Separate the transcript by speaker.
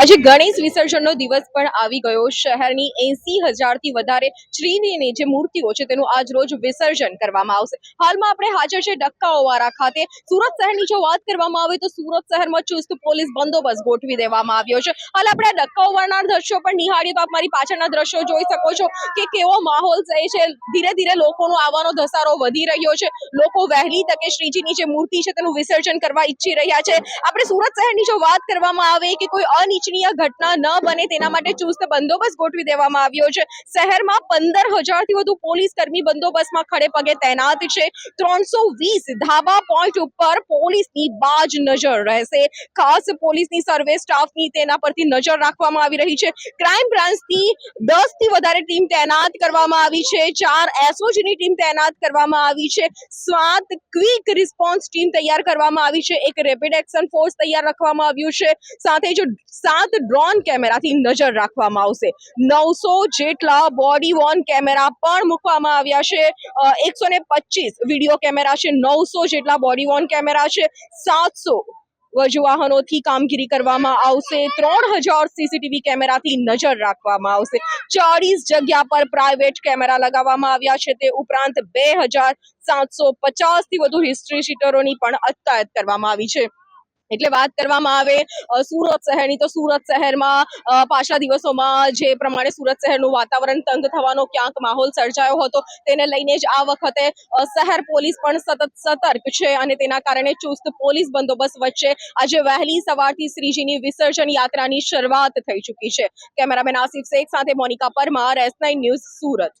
Speaker 1: આજે ગણેશ વિસર્જનનો દિવસ પણ આવી ગયો. શહેરની એસી હજારથી વધારે શ્રીની જે મૂર્તિઓ છે તેનું આજ રોજ વિસર્જન કરવામાં આવશે. હાલમાં આપણે હાજર છે ડક્કાઓવાળા ખાતે. સુરત શહેરની જો વાત કરવામાં આવે તો સુરત શહેરમાં ચુસ્ત પોલીસ બંદોબસ્ત ગોઠવી દેવામાં આવ્યો છે. હાલ આપણે આ ડક્કાઓવાળાના દ્રશ્યો પણ નિહાળીએ તો આપ મારી પાછળના દ્રશ્યો જોઈ શકો છો કે કેવો માહોલ થઈ છે, ધીરે ધીરે લોકોનો આવવાનો ધસારો વધી રહ્યો છે. લોકો વહેલી તકે શ્રીજીની જે મૂર્તિ છે તેનું વિસર્જન કરવા ઈચ્છી રહ્યા છે. આપણે સુરત શહેરની જો વાત કરવામાં આવે કે કોઈ અનિચ્છનીય ઘટના ન બને તેના માટે ચુસ્ત બંદોબસ્ત ગોઠવી દેવામાં આવ્યો છે. શહેરમાં પંદર હજારથી વધુ પોલીસ કર્મી બંદોબસ્તમાં ખડે પગે તૈનાત છે. ત્રણસો વીસ ધાબા પોઈન્ટ ઉપર પોલીસની બાજ નજર રહેશે. ખાસ પોલીસની સર્વે સ્ટાફની તેના પરથી નજર રાખવામાં આવી રહી છે. ક્રાઇમ બ્રાન્ચની દસથી વધારે ટીમ તૈનાત કરવામાં આવી છે. ચાર એસઓજીની ટીમ તૈનાત કરવામાં આવી છે. સાત ક્વિક રિસ્પોન્સ ટીમ તૈયાર કરવામાં આવી છે. એક રેપિડ એક્શન ફોર્સ તૈયાર રાખવામાં આવ્યું છે. સાથે જો સાત ડ્રોન કેમેરાથી નજર રાખવામાં આવશે. નવસો જેટલા બોડી વોર્ન કેમેરા પણ મૂકવામાં આવ્યા છે. એકસો ને પચીસ વીડિયો કેમેરા છે, નવસો જેટલા બોડી વોર્ન કેમેરા છે, સાતસો વજુ વાહનોથી કામગીરી કરવામાં આવશે, ત્રણ હજાર સીસીટીવી કેમેરાથી નજર રાખવામાં આવશે. ચાળીસ જગ્યા પર પ્રાઇવેટ કેમેરા લગાવવામાં આવ્યા છે, તે ઉપરાંત બે હજાર સાતસો પચાસથી વધુ હિસ્ટ્રી શીટરોની પણ અટકાયત કરવામાં આવી છે. એટલે વાત કરવામાં આવે સુરત શહેરની, તો સુરત શહેરમાં પાછલા દિવસોમાં જે પ્રમાણે સુરત શહેરનું વાતાવરણ તંગ થવાનો ક્યાંક માહોલ સર્જાયો હતો, તેને લઈને જ આ વખતે શહેર પોલીસ પણ સતત સતર્ક છે અને તેના કારણે ચુસ્ત પોલીસ બંદોબસ્ત વચ્ચે આજે વહેલી સવારથી શ્રીજીની વિસર્જન યાત્રાની શરૂઆત થઈ ચૂકી છે. કેમેરામેન આસિફ શેખ સાથે મોનિકા પરમાર, એસ ન્યૂઝ સુરત.